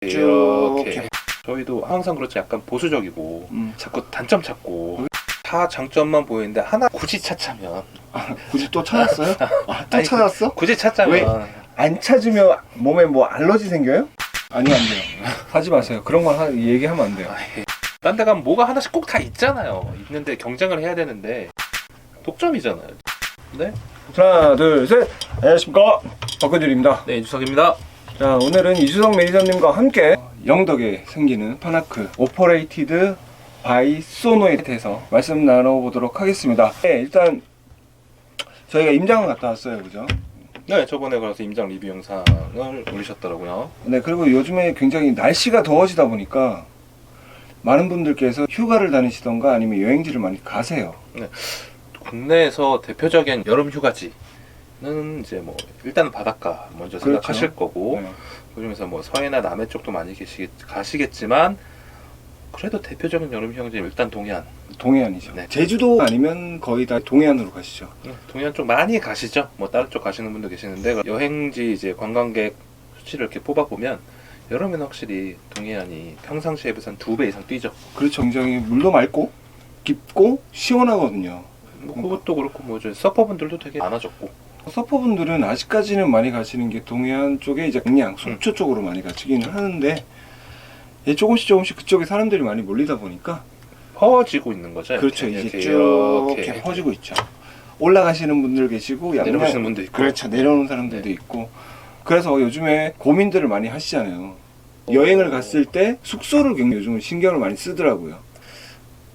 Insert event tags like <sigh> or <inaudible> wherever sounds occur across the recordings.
이렇게. 저희도 항상 그렇지 약간 보수적이고 음. 자꾸 단점 찾고 다 장점만 보이는데 하나 굳이 찾자면 굳이 또 찾았어요? <laughs> 아, 또 아니, 찾았어? 굳이 찾자면 왜? 안 찾으면 몸에 뭐 알러지 생겨요? 아니 안 돼요. <laughs> 사지 마세요. 그런 거 하- 얘기하면 안 돼요. 딴 데 가면 뭐가 하나씩 꼭 다 있잖아요 있는데 경쟁을 해야 되는데 독점이잖아요 네? 하나, 둘, 셋. 안녕하십니까 박근준입니다. 네 이주석입니다 자 오늘은 이수성 매니저님과 함께 영덕에 생기는 파나크 오퍼레이티드 바이 소노에 대해서 말씀 나눠보도록 하겠습니다. 네, 일단 저희가 임장을 갔다 왔어요, 그죠? 네 저번에 그래서 임장 리뷰 영상을 올리셨더라고요 네, 그리고 요즘에 굉장히 날씨가 더워지다 보니까 많은 분들께서 휴가를 다니시던가 아니면 여행지를 많이 가세요. 국내에서 대표적인 여름 휴가지 는 이제 뭐 일단은 바닷가 먼저 그렇죠. 생각하실 거고 네. 그중에서 뭐 서해나 남해 쪽도 많이 계시, 가시겠지만 그래도 대표적인 여름 휴양지 일단 동해안 동해안이죠. 네. 제주도 아니면 거의 다 동해안으로 가시죠. 네, 동해안 쪽 많이 가시죠 뭐 다른 쪽 가시는 분도 계시는데 여행지 이제 관광객 수치를 이렇게 뽑아 보면 여름에는 확실히 동해안이 평상시에 비해서 두배 이상 뛰죠 그렇죠. 굉장히 물도 맑고 깊고 시원하거든요. 뭐 그것도 그렇고 뭐 이제 서퍼분들도 되게 많아졌고 서퍼분들은 아직까지는 많이 가시는 게 동해안 쪽에 이제 그냥 속초 쪽으로 많이 가시기는 하는데 예, 조금씩 조금씩 그쪽에 사람들이 많이 몰리다 보니까 퍼지고 있는 거죠 그렇죠. 이렇게, 이제 쭉 이렇게 이렇게 퍼지고 있죠. 올라가시는 분들 계시고 양양- 내려오시는 분도 있고 그렇죠. 내려오는 사람들도 있고 그래서 요즘에 고민들을 많이 하시잖아요. 여행을 갔을 때 숙소를 굉장히 요즘은 신경을 많이 쓰더라고요.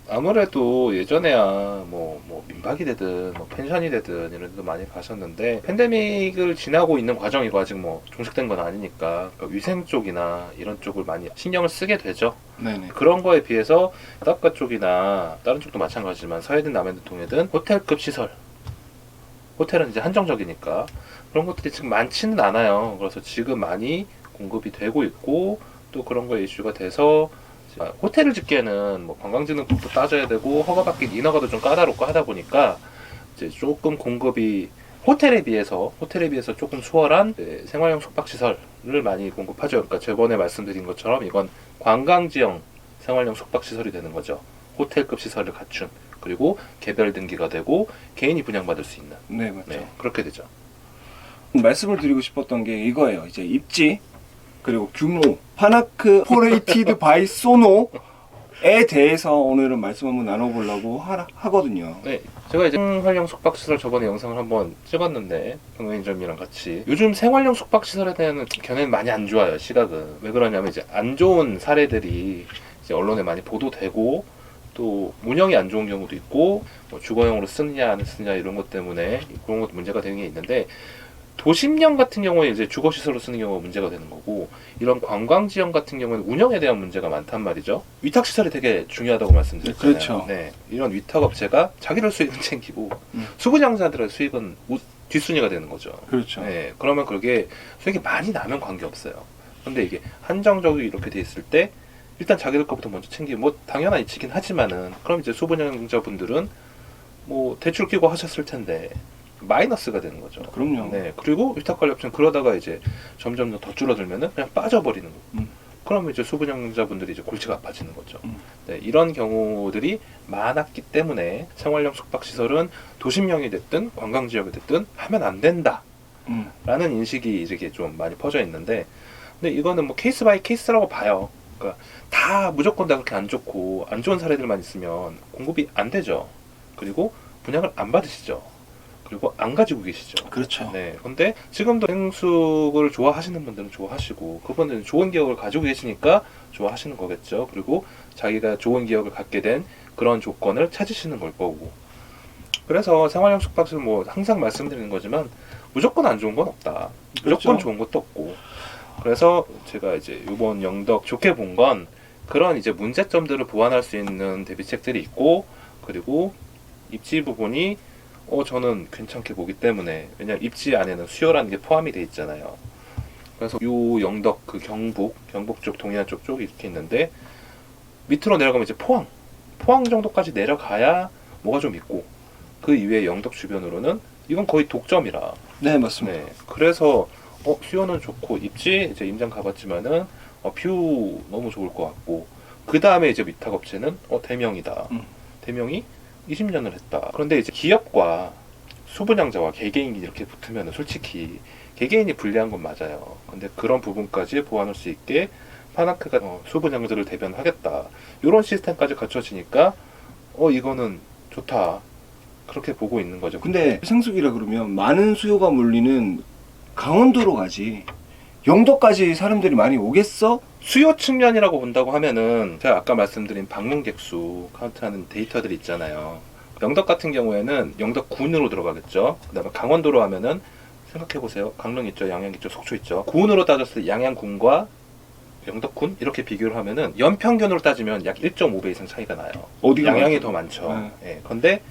아무래도 예전에야 뭐, 뭐 민박이 되든 뭐 펜션이 되든 이런 데도 많이 가셨는데 팬데믹을 지나고 있는 과정이고 아직 뭐 종식된 건 아니니까 그러니까 위생 쪽이나 이런 쪽을 많이 신경을 쓰게 되죠. 네네. 그런 거에 비해서 바닷가 쪽이나 다른 쪽도 마찬가지지만 서해든 남해든 동해든 호텔급 시설 호텔은 이제 한정적이니까 그런 것들이 지금 많지는 않아요. 그래서 지금 많이 공급이 되고 있고 또 그런 거 이슈가 돼서 아, 호텔을 짓기에는 뭐 관광진흥법도 따져야 되고 허가받기 인허가도 좀 까다롭고 하다 보니까 이제 조금 공급이 호텔에 비해서 호텔에 비해서 조금 수월한 생활용 숙박시설을 많이 공급하죠. 그러니까 저번에 말씀드린 것처럼 이건 관광지형 생활용 숙박시설이 되는 거죠. 호텔급 시설을 갖춘 그리고 개별 등기가 되고 개인이 분양받을 수 있는 네 맞죠. 네 그렇게 되죠. 말씀을 드리고 싶었던 게 이거예요. 이제 입지 그리고 규모 파나크 포레이티드 <laughs> 바이 소노 에 대해서 오늘은 말씀 한번 나눠보려고 하, 하거든요. 네, 제가 이제 생활용 숙박시설 저번에 영상을 한번 찍었는데 평매니점이랑 같이 요즘 생활용 숙박시설에 대한 견해는 많이 안 좋아요 시각은 왜 그러냐면 이제 안 좋은 사례들이 이제 언론에 많이 보도되고 또 운영이 안 좋은 경우도 있고 뭐 주거용으로 쓰느냐 안 쓰느냐 이런 것 때문에 그런 것도 문제가 되는 게 있는데 도심형 같은 경우에 이제 주거시설로 쓰는 경우가 문제가 되는 거고 이런 관광지형 같은 경우는 운영에 대한 문제가 많단 말이죠. 위탁시설이 되게 중요하다고 말씀드렸잖아요. 그렇죠. 네, 이런 위탁업체가 자기들 수익은 챙기고 음. 수분양사들의 수익은 우- 뒷순위가 되는 거죠. 그렇죠. 네, 그러면 그게 수익이 많이 나면 관계없어요. 근데 이게 한정적으로 이렇게 돼 있을 때 일단 자기들 것부터 먼저 챙기고 뭐 당연한 이치긴 하지만은 그럼 이제 수분양자분들은 뭐 대출 끼고 하셨을 텐데 마이너스가 되는 거죠. 그럼요. 네, 그리고 위탁관리업체는 그러다가 이제 점점 더 줄어들면은 그냥 빠져버리는 거. 음. 그러면 이제 수분양자분들이 이제 골치가 아파지는 거죠. 음. 네, 이런 경우들이 많았기 때문에 생활용 숙박시설은 도심형이 됐든 관광지역이 됐든 하면 안 된다. 음. 라는 인식이 이렇게 좀 많이 퍼져 있는데 근데 이거는 뭐 케이스 바이 케이스라고 봐요. 그러니까 다 무조건 다 그렇게 안 좋고 안 좋은 사례들만 있으면 공급이 안 되죠. 그리고 분양을 안 받으시죠. 그리고 안 가지고 계시죠. 그렇죠. 네. 근데 지금도 행숙을 좋아하시는 분들은 좋아하시고 그분들은 좋은 기억을 가지고 계시니까 좋아하시는 거겠죠. 그리고 자기가 좋은 기억을 갖게 된 그런 조건을 찾으시는 걸 거고. 그래서 생활형 숙박시설 뭐 항상 말씀드리는 거지만 무조건 안 좋은 건 없다. 무조건 그렇죠. 좋은 것도 없고. 그래서 제가 이제 이번 영덕 좋게 본 건 그런 이제 문제점들을 보완할 수 있는 대비책들이 있고 그리고 입지 부분이 어 저는 괜찮게 보기 때문에 왜냐면 입지 안에는 수요라는 게 포함이 돼 있잖아요. 그래서 요 영덕 그 경북 경북 쪽 동해안 쪽 쪽이 이렇게 있는데 밑으로 내려가면 이제 포항 포항 정도까지 내려가야 뭐가 좀 있고 그 이외에 영덕 주변으로는 이건 거의 독점이라 네 맞습니다. 네. 그래서 어, 수요는 좋고 입지 이제 임장 가봤지만은 어, 뷰 너무 좋을 것 같고 그 다음에 이제 위탁 업체는 어, 대명이다. 음. 대명이 20년을 했다. 그런데 이제 기업과 수분양자와 개개인이 이렇게 붙으면 솔직히 개개인이 불리한 건 맞아요. 근데 그런 부분까지 보완할 수 있게 파나크가 어, 수분양자를 대변하겠다. 이런 시스템까지 갖춰지니까 어 이거는 좋다. 그렇게 보고 있는 거죠. 근데 생수기라 그러면 많은 수요가 몰리는 강원도로 가지 영도까지 사람들이 많이 오겠어? 수요 측면이라고 본다고 하면은 제가 아까 말씀드린 방문객 수 카운트하는 데이터들이 있잖아요. 영덕 같은 경우에는 영덕 군으로 들어가겠죠. 그다음에 강원도로 하면은 생각해 보세요. 강릉 있죠, 양양 있죠, 속초 있죠. 군으로 따졌을 때 양양군과 영덕군 이렇게 비교를 하면은 연평균으로 따지면 약 1.5배 이상 차이가 나요. 어디가 양양이 많죠? 더 많죠. 네. 예. 근데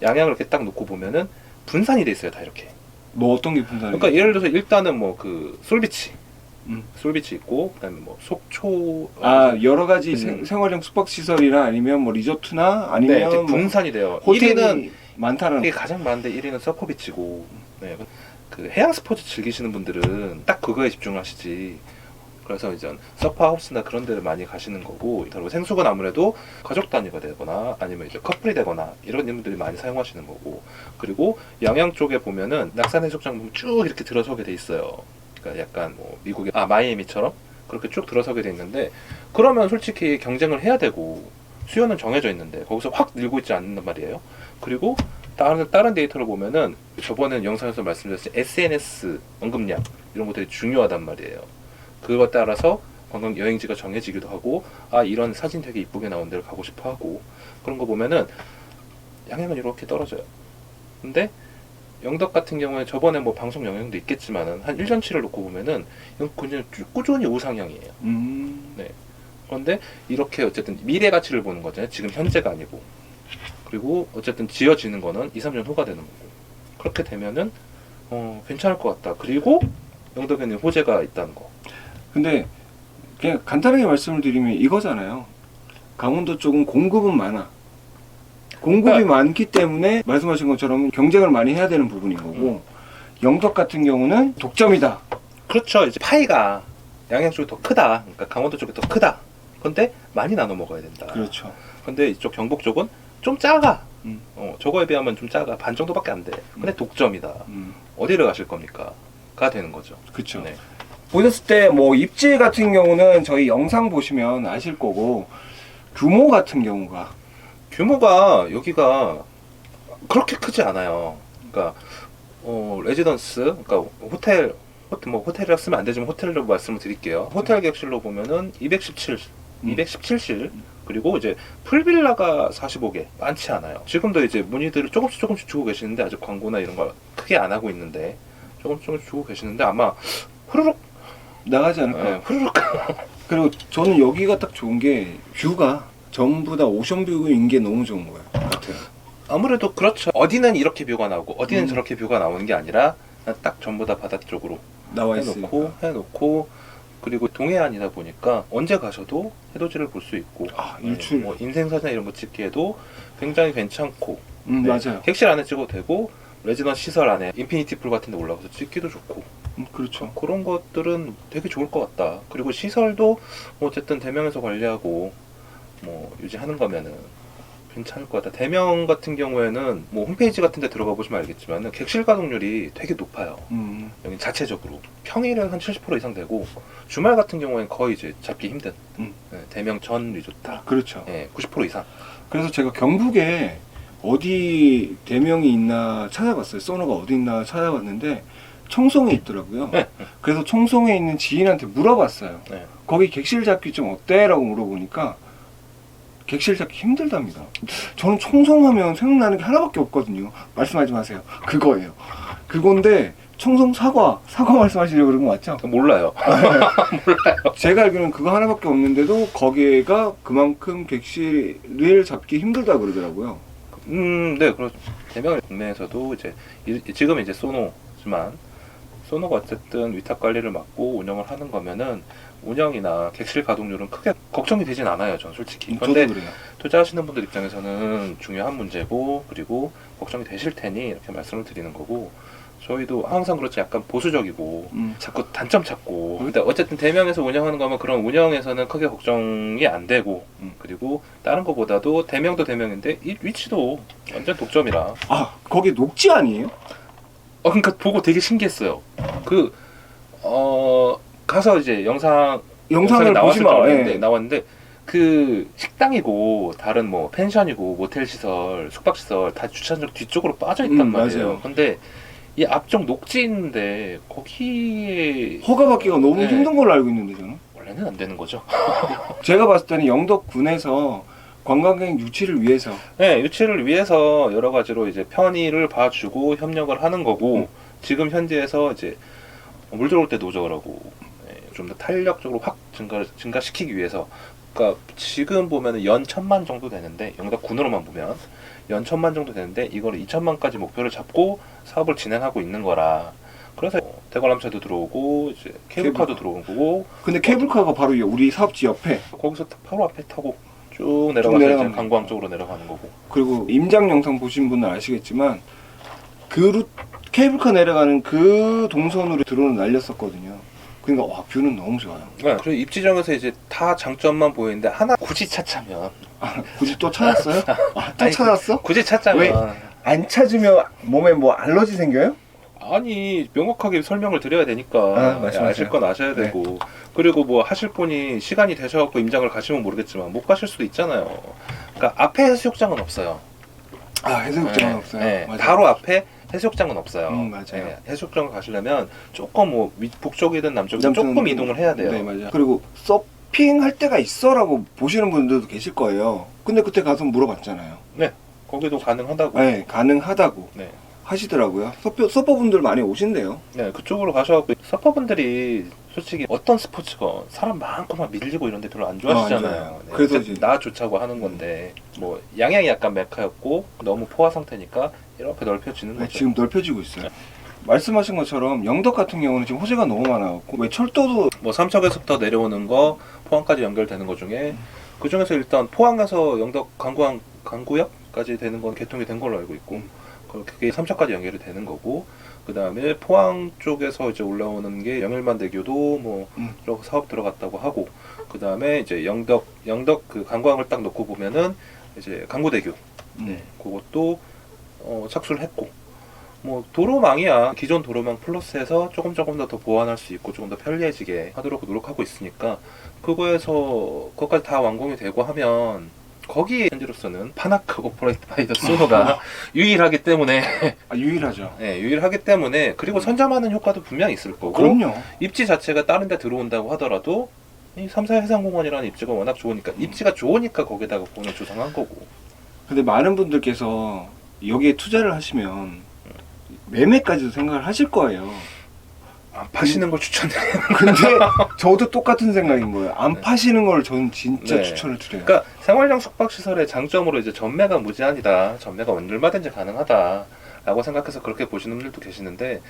양양을 이렇게 딱 놓고 보면은 분산이 돼 있어요, 다 이렇게. 뭐 어떤 게 분산이? 그러니까 예를 들어서 일단은 뭐 그 솔비치, 음. 솔비치 있고 그다음에 뭐 속초 아 여러 가지 음. 생, 생활형 숙박 시설이나 아니면 뭐 리조트나 네, 아니면 이제 뭐 분산이 돼요. 호텔이 1위는 많다는 이게 가장 많은데 1위는 서퍼비치고 네, 그 해양 스포츠 즐기시는 분들은 딱 그거에 집중하시지. 그래서 이제 서퍼하우스나 그런 데를 많이 가시는 거고 그리고 생수건 아무래도 가족 단위가 되거나 아니면 이제 커플이 되거나 이런 분들이 많이 사용하시는 거고 그리고 양양 쪽에 보면은 낙산 해수욕장 보면 쭉 이렇게 들어서게 돼 있어요. 그러니까 약간 뭐 미국의 아 마이애미처럼 그렇게 쭉 들어서게 돼 있는데 그러면 솔직히 경쟁을 해야 되고 수요는 정해져 있는데 거기서 확 늘고 있지 않는단 말이에요. 그리고 다른 다른 데이터를 보면은 저번에 영상에서 말씀드렸듯이 SNS 언급량 이런 것들이 중요하단 말이에요. 그것 따라서 관광 여행지가 정해지기도 하고 아 이런 사진 되게 이쁘게 나온 데를 가고 싶어 하고 그런 거 보면은 양양은 이렇게 떨어져요. 근데 영덕 같은 경우에 저번에 뭐 방송 영향도 있겠지만은 한 1년치를 놓고 보면은 이건 그냥 쭉 꾸준히 우상향이에요. 음. 그런데 이렇게 어쨌든 미래 가치를 보는 거잖아요. 지금 현재가 아니고. 그리고 어쨌든 지어지는 거는 2, 3년 후가 되는 거고. 그렇게 되면은 어, 괜찮을 것 같다. 그리고 영덕에는 호재가 있다는 거. 근데 그냥 간단하게 말씀을 드리면 이거잖아요. 강원도 쪽은 공급은 많아. 공급이 그러니까- 많기 때문에 말씀하신 것처럼 경쟁을 많이 해야 되는 부분인 거고 영덕 같은 경우는 독점이다. 그렇죠. 이제 파이가 양양 쪽이 더 크다. 그러니까 강원도 쪽이 더 크다. 근데 많이 나눠 먹어야 된다. 그렇죠. 근데 이쪽 경북 쪽은 좀 작아. 음. 어, 저거에 비하면 좀 작아. 반 정도밖에 안 돼. 근데 독점이다. 음. 어디를 가실 겁니까? 가 되는 거죠. 그렇죠. 네. 보셨을 때 뭐 입지 같은 경우는 저희 영상 보시면 아실 거고 규모 같은 경우가 규모가 여기가 그렇게 크지 않아요. 그러니까 어, 레지던스, 그러니까 호텔, 호텔 뭐 호텔이라 쓰면 안 되지만 호텔로 말씀을 드릴게요. 호텔 객실로 보면은 217, 음. 217실 그리고 이제 풀빌라가 45개 많지 않아요. 지금도 이제 문의들을 조금씩 조금씩 주고 계시는데 아직 광고나 이런 거 크게 안 하고 있는데 조금씩 조금씩 주고 계시는데 아마 후루룩 나가지 않을까. 예, 후루룩 그리고 저는 여기가 딱 좋은 게 뷰가 전부 다 오션뷰인 게 너무 좋은 거예요. 같아요. 아무래도 그렇죠. 어디는 이렇게 뷰가 나오고 어디는 음. 저렇게 뷰가 나오는 게 아니라 딱 전부 다 바다 쪽으로 나와 있으니까. 해놓고 해놓고 그리고 동해안이다 보니까 언제 가셔도 해돋이를 볼 수 있고 아, 네, 일출. 뭐 인생 사진 이런 거 찍기에도 굉장히 괜찮고 음, 네, 맞아요. 객실 안에 찍어도 되고 레지던스 시설 안에 인피니티 풀 같은 데 올라가서 찍기도 좋고 음, 그렇죠. 그런 것들은 되게 좋을 것 같다. 그리고 시설도 뭐 어쨌든 대명에서 관리하고 뭐 유지하는 거면은 괜찮을 것 같다. 대명 같은 경우에는 뭐 홈페이지 같은 데 들어가 보시면 알겠지만 객실 가동률이 되게 높아요. 음, 여기 자체적으로 평일은 한 70% 이상 되고 주말 같은 경우에는 거의 이제 잡기 힘든 음. 네, 대명 전 리조트 그렇죠. 예, 90% 이상 그래서 제가 경북에 어디 대명이 있나 찾아봤어요. 소노가 어디 있나 찾아봤는데 청송에 있더라고요. 네. 그래서 청송에 있는 지인한테 물어봤어요. 네. 거기 객실 잡기 좀 어때? 라고 물어보니까 객실 잡기 힘들답니다. 저는 청송하면 생각나는 게 하나밖에 없거든요. 말씀하지 마세요. 그거예요. 그건데 청송 사과, 사과 <laughs> 말씀하시려고 그런 거 맞죠? <laughs> 몰라요. 제가 알기로는 그거 하나밖에 없는데도 거기가 그만큼 객실을 잡기 힘들다 그러더라고요. 음, 네, 그렇죠. 대명 국내에서도 이제 이- 지금 이제 소노지만 소노가 어쨌든 위탁 관리를 맡고 운영을 하는 거면은 운영이나 객실 가동률은 크게 걱정이 되진 않아요, 전 솔직히. 그런데 그래요. 투자하시는 분들 입장에서는 중요한 문제고 그리고 걱정이 되실 테니 이렇게 말씀을 드리는 거고 저희도 항상 그렇지 약간 보수적이고 음. 자꾸 단점 찾고 근데 어쨌든 대명에서 운영하는 거면 그런 운영에서는 크게 걱정이 안 되고 음. 그리고 다른 거보다도 대명도 대명인데 이 위치도 완전 독점이라 아 거기 녹지 아니에요? 어 그러니까 보고 되게 신기했어요 그 어 가서 이제 영상 영상을 보시면 알았는데 예. 나왔는데 그 식당이고 다른 뭐 펜션이고 모텔 시설 숙박 시설 다 주차장 뒤쪽으로 빠져 있단 음, 말이에요 맞아요. 근데 이 앞쪽 녹지 있는데 거기에 허가 받기가 너무 네. 힘든 걸로 알고 있는데 저는 원래는 안 되는 거죠 <laughs> 제가 봤을 때는 영덕군에서 관광객 유치를 위해서 네, 유치를 위해서 여러 가지로 이제 편의를 봐주고 협력을 하는 거고 음. 지금 현지에서 이제 물 들어올 때 노저라고 네, 좀 더 탄력적으로 확 증가 증가시키기 위해서. 그러니까 지금 보면은 연 천만 정도 되는데 영덕 군으로만 보면 연 천만 정도 되는데 이거를 2천만까지 목표를 잡고 사업을 진행하고 있는 거라. 그래서 대관람차도 들어오고 이제 케이블카도 들어오는 거고. 근데 케이블카가 바로 우리 사업지 옆에. 거기서 딱 바로 앞에 타고 쭉 내려가서 내려가면 이제 관광 쪽으로 내려가는 거고. 그리고 임장 영상 보신 분은 아시겠지만 그 루, 케이블카 내려가는 그 동선으로 드론을 날렸었거든요. 그러니까 와 뷰는 너무 좋아요. 네, 그리고 입지정에서 이제 다 장점만 보이는데 하나 굳이 찾자면 아, 굳이 또 찾았어요? <laughs> 아, 또 아니, 찾았어? 굳이 찾자면 왜? 안 찾으면 몸에 뭐 알러지 생겨요? 아니 명확하게 설명을 드려야 되니까 아, 말씀하세요. 아실 건 아셔야 네. 되고 그리고 뭐 하실 분이 시간이 되셔갖고 임장을 가시면 모르겠지만 못 가실 수도 있잖아요. 그러니까 앞에 해수욕장은 없어요. 아 해수욕장은 네, 없어요. 네, 맞아요. 바로 앞에 해수욕장은 없어요. 음, 맞아요. 네, 해수욕장 가시려면 조금 뭐 위- 북쪽이든 남쪽이든 남쪽은 조금 이동을 해야 돼요. 네 맞아요. 그리고 서핑 할 때가 있어라고 보시는 분들도 계실 거예요. 근데 그때 가서 물어봤잖아요. 거기도 가능하다고. 네 가능하다고 네. 하시더라고요. 서퍼 서퍼분들 많이 오신대요. 네, 그쪽으로 가셔갖고 서퍼분들이 솔직히 어떤 스포츠건 사람 많고 막 밀리고 이런데 별로 안 좋아하시잖아요. 좋아해요. 네, 그래서 어쨌든 이제- 나 좋자고 하는 건데 뭐 양양이 약간 메카였고 너무 포화 상태니까 이렇게 넓혀지는 네, 거죠. 지금 넓혀지고 있어요. 말씀하신 것처럼 영덕 같은 경우는 지금 호재가 너무 많아갖고 왜 철도도 뭐 삼척에서부터 내려오는 거 포항까지 연결되는 것 중에 그 중에서 일단 포항에서 영덕 강구항 강구역까지 되는 건 개통이 된 걸로 알고 있고 그게 삼척까지 연결이 되는 거고 그 다음에 포항 쪽에서 이제 올라오는 게 영일만대교도 뭐 음. 사업 들어갔다고 하고 그 다음에 이제 영덕 영덕 그 강구항을 딱 놓고 보면은 이제 강구대교 네. 그것도 어, 착수를 했고 뭐 도로망이야 기존 도로망 플러스해서 조금 조금 더 더 보완할 수 있고 조금 더 편리해지게 하도록 노력하고 있으니까 그거에서 그것까지 다 완공이 되고 하면 거기에 현재로서는 파나크 오퍼레이트 바이 더 소노가 <laughs> 유일하기 때문에 아 유일하죠. 네, 유일하기 때문에 그리고 선점하는 효과도 분명히 있을 거고 그럼요. 입지 자체가 다른 데 들어온다고 하더라도 이 삼사 해상공원이라는 입지가 워낙 좋으니까 음. 입지가 좋으니까 거기다가 공을 조성한 거고 근데 많은 분들께서 여기에 투자를 하시면 매매까지도 생각을 하실 거예요. 안 파시는 걸 추천드려요. 근데 <laughs> 저도 똑같은 생각인 거예요. 안 네. 파시는 걸 저는 진짜 네. 추천을 드려요. 그러니까 생활형 숙박시설의 장점으로 이제 전매가 무제한이다. 전매가 얼마든지 가능하다. 라고 생각해서 그렇게 보시는 분들도 계시는데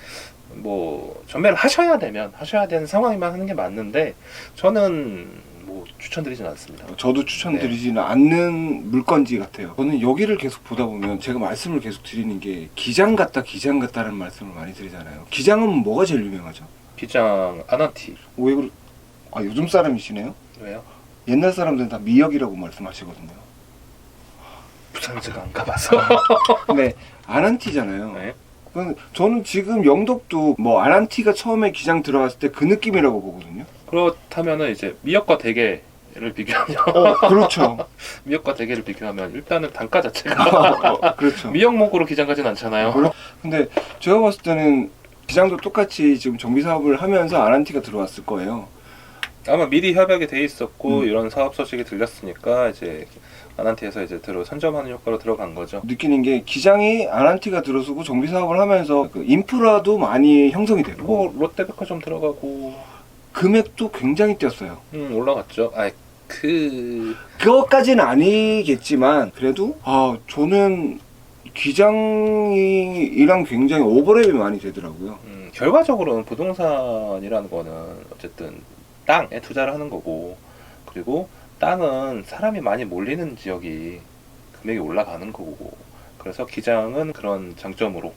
뭐 전매를 하셔야 되면 하셔야 되는 상황이만 하는 게 맞는데 저는 뭐 추천드리진 않습니다. 저도 추천드리지는 않는 물건지 같아요. 저는 여기를 계속 보다 보면 제가 말씀을 계속 드리는 게 기장 같다 기장 같다는 말씀을 많이 드리잖아요. 기장은 뭐가 제일 유명하죠? 기장 아난티 왜 그러... 아 요즘 사람이시네요? 왜요? 옛날 사람들은 다 미역이라고 말씀하시거든요. 부산지가 안 가봐서. 근데 아난티잖아요. 네. 그건 저는 지금 영덕도 뭐 아난티가 처음에 기장 들어갔을 때 그 느낌이라고 보거든요. 그렇다면은 이제 미역과 대게를 비교하면 어, 그렇죠. <laughs> 미역과 대게를 비교하면 일단은 단가 자체가 <laughs> 그렇죠. 미역목으로 기장 가진 않잖아요. 물론- 근데 제가 봤을 때는 기장도 똑같이 지금 정비 사업을 하면서 아난티가 들어왔을 거예요. 아마 미리 협약이 돼 있었고 음. 이런 사업 소식이 들렸으니까 이제 아난티에서 이제 들어 선점하는 효과로 들어간 거죠. 느끼는 게 기장이 아난티가 들어서고 정비 사업을 하면서 그 인프라도 많이 형성이 되고 뭐 롯데백화점 들어가고 금액도 굉장히 뛰었어요. 음, 올라갔죠. 아 그 그것까지는 아니겠지만 그래도 아 저는 기장이랑 굉장히 오버랩이 많이 되더라고요. 음, 결과적으로는 부동산이라는 거는 어쨌든 땅에 투자를 하는 거고 그리고 땅은 사람이 많이 몰리는 지역이 금액이 올라가는 거고 그래서 기장은 그런 장점으로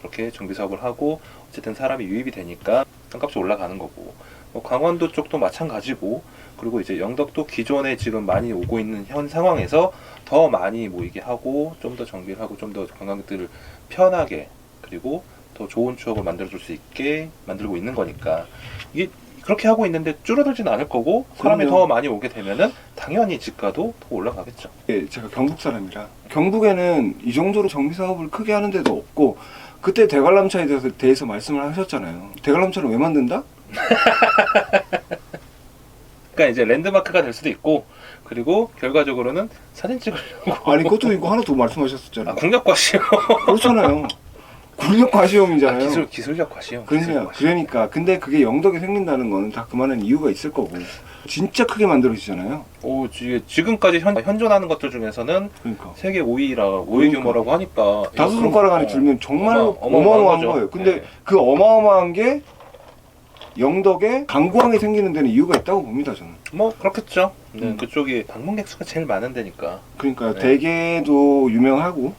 그렇게 정비 사업을 하고 어쨌든 사람이 유입이 되니까 땅값이 올라가는 거고 뭐 강원도 쪽도 마찬가지고 그리고 이제 영덕도 기존에 지금 많이 오고 있는 현 상황에서 더 많이 모이게 하고 좀 더 정비를 하고 좀 더 관광객들을 편하게 그리고 더 좋은 추억을 만들어줄 수 있게 만들고 있는 거니까 이게 그렇게 하고 있는데 줄어들지는 않을 거고 사람이 그럼요. 더 많이 오게 되면은 당연히 지가도 더 올라가겠죠. 예, 제가 경북 사람이라 경북에는 이 정도로 정비 사업을 크게 하는 데도 없고 그때 대관람차에 대해서, 대해서 말씀을 하셨잖아요. 대관람차를 왜 만든다? <laughs> 그러니까 이제 랜드마크가 될 수도 있고 그리고 결과적으로는 사진 찍으려고 아니 그것도 이거 하나 더 <laughs> 말씀하셨었잖아요. 아, 국력 과 시험 그렇잖아요. 국력 과시험이잖아요. 기술 기술력 과 시험 그러냐, 기술력과 시험. 그러니까 근데 그게 영덕에 생긴다는 거는 다 그만한 이유가 있을 거고 진짜 크게 만들어지잖아요. 오 지- 지금까지 현, 현존하는 것들 중에서는 그러니까 세계 5위라 5위 그러니까. 규모라고 하니까 다섯 손가락 안에 어, 들면 정말로 어마- 어마어마한 거죠. 거예요. 근데 네. 그 어마어마한 게 영덕에 강구항이 생기는 데는 이유가 있다고 봅니다 저는. 뭐 그렇겠죠. 네, 음. 그쪽이 방문객 수가 제일 많은 데니까. 그러니까 네. 대게도 유명하고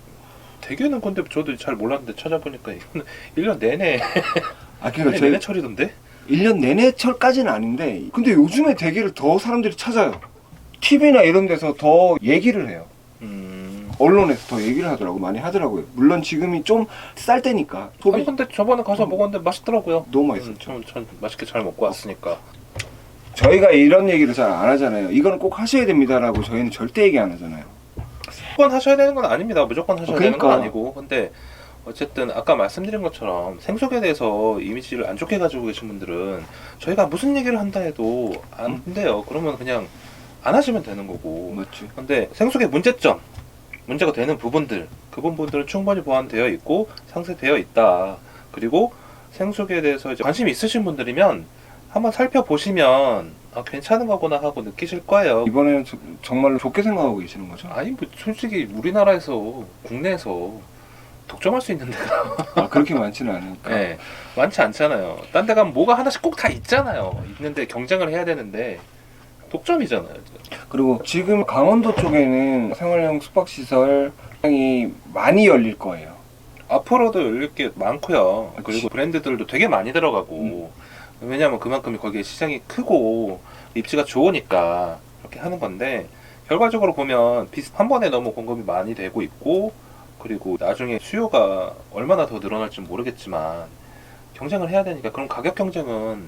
대게는 근데 저도 잘 몰랐는데 찾아보니까 이거는 <laughs> 1년 내내 <laughs> 아 1년 그러니까 내내 제 철이던데. 1년 내내 철까지는 아닌데 근데 요즘에 대게를 더 사람들이 찾아요. TV나 이런 데서 더 얘기를 해요. 음. 언론에서 더 얘기를 하더라고 많이 하더라고요. 물론 지금이 좀 쌀 때니까 소비 아니 근데 저번에 가서 먹었는데 맛있더라고요. 너무 음, 맛있었죠. 참, 참 맛있게 잘 먹고 왔으니까. 저희가 이런 얘기를 잘 안 하잖아요. 이거는 꼭 하셔야 됩니다라고 저희는 절대 얘기 안 하잖아요. 무조건 하셔야 되는 건 아닙니다. 무조건 하셔야 되는 건 그러니까. 아니고. 근데 어쨌든 아까 말씀드린 것처럼 생속에 대해서 이미지를 안 좋게 가지고 계신 분들은 저희가 무슨 얘기를 한다 해도 안 음. 돼요. 그러면 그냥 안 하시면 되는 거고. 맞지? 근데 생속의 문제점, 문제가 되는 부분들, 그 부분들은 충분히 보완되어 있고 상세되어 있다. 그리고 생속에 대해서 이제 관심 이 있으신 분들이면 한번 살펴보시면 아, 괜찮은 거구나 하고 느끼실 거예요. 이번에는 저- 정말로 좋게 생각하고 계시는 거죠? 아니 뭐 솔직히 우리나라에서 국내에서 독점할 수 있는 데가 아, 그렇게 많지는 않으니까. 네, 많지 않잖아요. 딴 데 가면 뭐가 하나씩 꼭 다 있잖아요. 있는데 경쟁을 해야 되는데 독점이잖아요. 그리고 지금 강원도 쪽에는 생활용 숙박시설 이 많이 열릴 거예요. 앞으로도 열릴 게 많고요. 그리고 브랜드들도 되게 많이 들어가고 왜냐하면 그만큼 거기에 시장이 크고 입지가 좋으니까 그렇게 하는 건데 결과적으로 보면 비슷 한 번에 너무 공급이 많이 되고 있고 그리고 나중에 수요가 얼마나 더 늘어날지 모르겠지만 경쟁을 해야 되니까 그럼 가격 경쟁은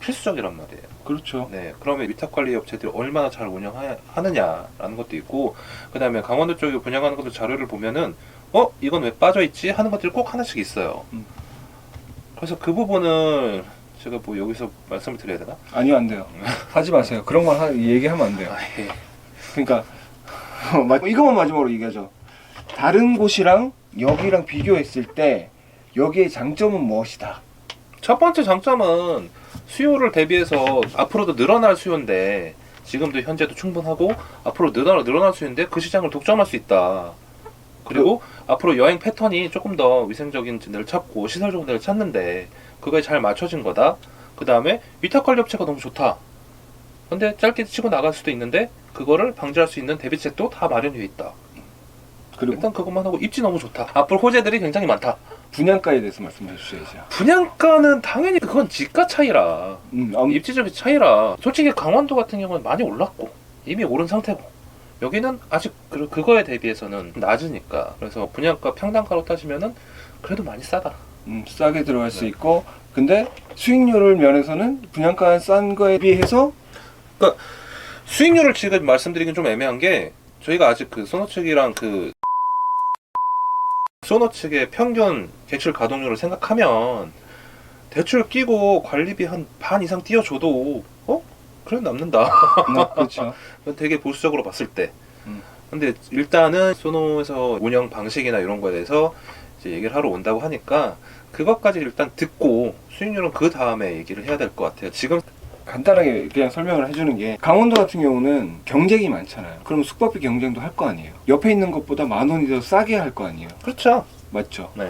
필수적이란 말이에요. 그렇죠. 네, 그러면 위탁 관리 업체들이 얼마나 잘 운영하느냐라는 것도 있고, 그 다음에 강원도 쪽에 분양하는 것도 자료를 보면은, 어, 이건 왜 빠져 있지? 하는 것들이 꼭 하나씩 있어요. 음. 그래서 그 부분을 제가 뭐 여기서 말씀을 드려야 되나? 아니요, 안 돼요. <laughs> 하지 마세요. 그런 건 하- 얘기하면 안 돼요. 아, 예. 그러니까 마- 이것만 마지막으로 얘기하죠. 다른 곳이랑 여기랑 비교했을 때 여기의 장점은 무엇이다? 첫 번째 장점은 수요를 대비해서 앞으로도 늘어날 수요인데, 지금도 현재도 충분하고, 앞으로 늘어날, 늘어날 수요인데, 그 시장을 독점할 수 있다. 그리고 앞으로 여행 패턴이 조금 더 위생적인 데를 찾고 시설 좋은 데를 찾는데 그거에 잘 맞춰진 거다. 그 다음에 위탁 관리 업체가 너무 좋다. 근데 짧게 치고 나갈 수도 있는데 그거를 방지할 수 있는 대비책도 다 마련되어 있다. 그리고 일단 그것만 하고 입지 너무 좋다. 앞으로 호재들이 굉장히 많다. 분양가에 대해서 말씀해 주셔야죠. 분양가는 당연히 그건 지가 차이라 음, 아무- 입지적인 차이라 솔직히 강원도 같은 경우는 많이 올랐고 이미 오른 상태고 여기는 아직 그, 그거에 대비해서는 낮으니까 그래서 분양가 평당가로 따지면은 그래도 많이 싸다. 음, 싸게 들어갈 수 네. 있고 근데 수익률 면에서는 분양가 싼 거에 비해서 수익률을 지금 말씀드리긴 좀 애매한 게 저희가 아직 그 소노 측이랑 그 소노 측의 평균 대출 가동률을 생각하면 대출 끼고 관리비 한 반 이상 띄워줘도 어? 그래 남는다. 음, 그렇죠. <laughs> 되게 보수적으로 봤을 때. 음. 근데 일단은 소노에서 운영 방식이나 이런 거에 대해서 이제 얘기를 하러 온다고 하니까 그것까지 일단 듣고 수익률은 그 다음에 얘기를 해야 될 것 같아요. 지금 간단하게 그냥 설명을 해주는 게 강원도 같은 경우는 경쟁이 많잖아요. 그럼 숙박비 경쟁도 할 거 아니에요. 옆에 있는 것보다 만 원이 더 싸게 할 거 아니에요. 그렇죠. 맞죠? 네.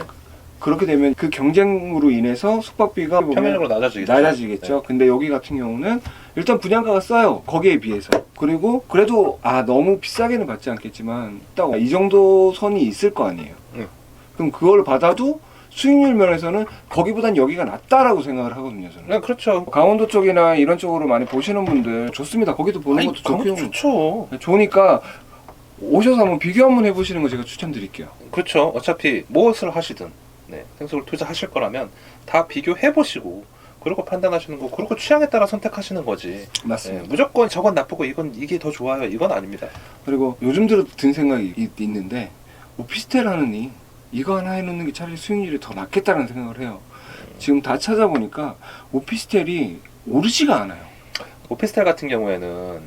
그렇게 되면 그 경쟁으로 인해서 숙박비가 보면 평면적으로 낮아지겠죠. 낮아지겠죠. 근데 여기 같은 경우는 일단 분양가가 싸요. 거기에 비해서. 그리고 그래도 아 너무 비싸게는 받지 않겠지만 딱 이 정도 선이 있을 거 아니에요. 응. 그럼 그걸 받아도 수익률 면에서는 거기보단 여기가 낫다라고 생각을 하거든요. 저는. 네, 그렇죠. 강원도 쪽이나 이런 쪽으로 많이 보시는 분들 좋습니다. 거기도 보는 아니, 것도 강원도 좋고 좋죠. 좋으니까 오셔서 한번 비교 한번 해보시는 거 제가 추천드릴게요. 그렇죠. 어차피 무엇을 하시든 네, 생수를 투자하실 거라면 다 비교해 보시고 그리고 판단하시는 거 그리고 취향에 따라 선택하시는 거지. 네, 맞습니다. 무조건 저건 나쁘고 이건 이게 더 좋아요. 이건 아닙니다. 그리고 요즘 들어 든 생각이 있, 있는데 오피스텔 하느니 이거 하나 해놓는 게 차라리 수익률이 더 낫겠다는 생각을 해요. 지금 다 찾아보니까 오피스텔이 오르지가 않아요. 오피스텔 같은 경우에는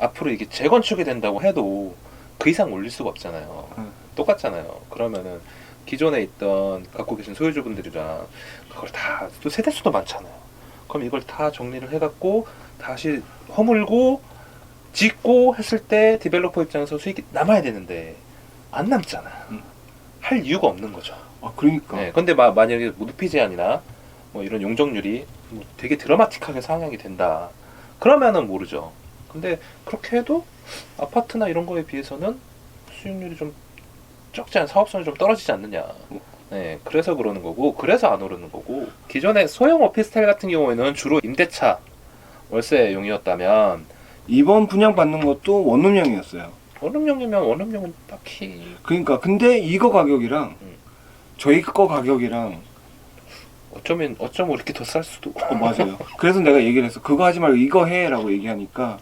앞으로 이게 재건축이 된다고 해도 그 이상 올릴 수가 없잖아요. 음. 똑같잖아요. 그러면은 기존에 있던 갖고 계신 소유주분들이랑 그걸 다 또 세대수도 많잖아요. 그럼 이걸 다 정리를 해갖고 다시 허물고 짓고 했을 때 디벨로퍼 입장에서 수익이 남아야 되는데 안 남잖아. 음. 할 이유가 없는 거죠. 아 그러니까 네, 근데 마, 만약에 무드피 제한이나 뭐 이런 용적률이 뭐 되게 드라마틱하게 상향이 된다. 그러면은 모르죠. 근데 그렇게 해도 아파트나 이런 거에 비해서는 수익률이 좀 적지 않은 사업성이 좀 떨어지지 않느냐. 네, 그래서 그러는 거고, 그래서 안 오르는 거고. 기존에 소형 오피스텔 같은 경우에는 주로 임대차 월세용이었다면 이번 분양 받는 것도 원룸형이었어요. 원룸용이면 원룸용은 딱히 그러니까 근데 이거 가격이랑 음. 저희 거 가격이랑 어쩌면 어쩌면 이렇게 더 쌀 수도. 어, 맞아요. 그래서 내가 얘기를 했어. 그거 하지 말고 이거 해라고 얘기하니까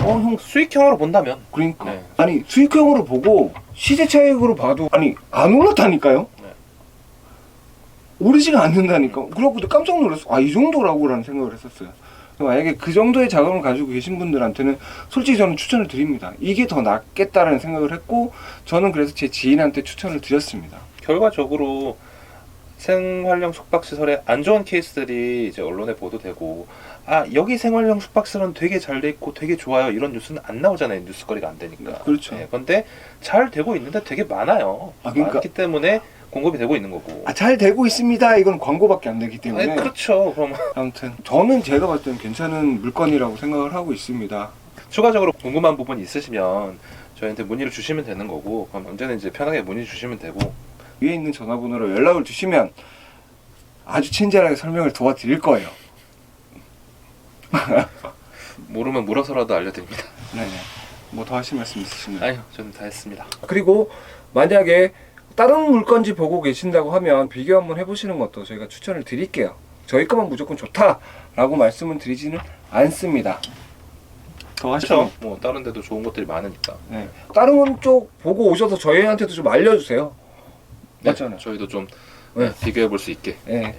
어 형 수익형으로 본다면 그러니까 네. 아니 수익형으로 보고 시세 차익으로 봐도 아니 안 올랐다니까요. 네. 오르지가 않는다니까. 그래갖고 깜짝 놀랐어. 아 이 정도라고라는 생각을 했었어요. 만약에 그 정도의 자금을 가지고 계신 분들한테는 솔직히 저는 추천을 드립니다. 이게 더 낫겠다라는 생각을 했고 저는 그래서 제 지인한테 추천을 드렸습니다. 결과적으로 생활형 숙박시설에 안 좋은 케이스들이 이제 언론에 보도되고 아 여기 생활형 숙박시설은 되게 잘 돼 있고 되게 좋아요 이런 뉴스는 안 나오잖아요 뉴스거리가 안 되니까 그렇죠. 네, 근데 잘 되고 있는데 되게 많아요 아, 그러니까- 많기 때문에 공급이 되고 있는 거고 아 잘 되고 있습니다. 이건 광고밖에 안 되기 때문에 아니, 그렇죠 그럼 아무튼 저는 제가 봤을 때는 괜찮은 물건이라고 생각을 하고 있습니다. 추가적으로 궁금한 부분이 있으시면 저희한테 문의를 주시면 되는 거고 그럼 언제든지 편하게 문의 주시면 되고 위에 있는 전화번호로 연락을 주시면 아주 친절하게 설명을 도와드릴 거예요. <laughs> 모르면 물어서라도 알려드립니다 네네. 뭐 더 하실 말씀 있으신가요? 아니요 저는 다 했습니다 그리고 만약에 다른 물건지 보고 계신다고 하면 비교 한번 해보시는 것도 저희가 추천을 드릴게요. 저희 거만 무조건 좋다라고 말씀은 드리지는 않습니다. 더 하시죠. 그렇죠 뭐 다른 데도 좋은 것들이 많으니까 네. 다른 쪽 보고 오셔서 저희한테도 좀 알려주세요. 네, 맞잖아요. 저희도 좀 네. 비교해 볼 수 있게 네.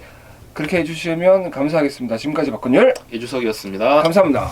그렇게 해주시면 감사하겠습니다. 지금까지 박건열 이주석이었습니다. 감사합니다.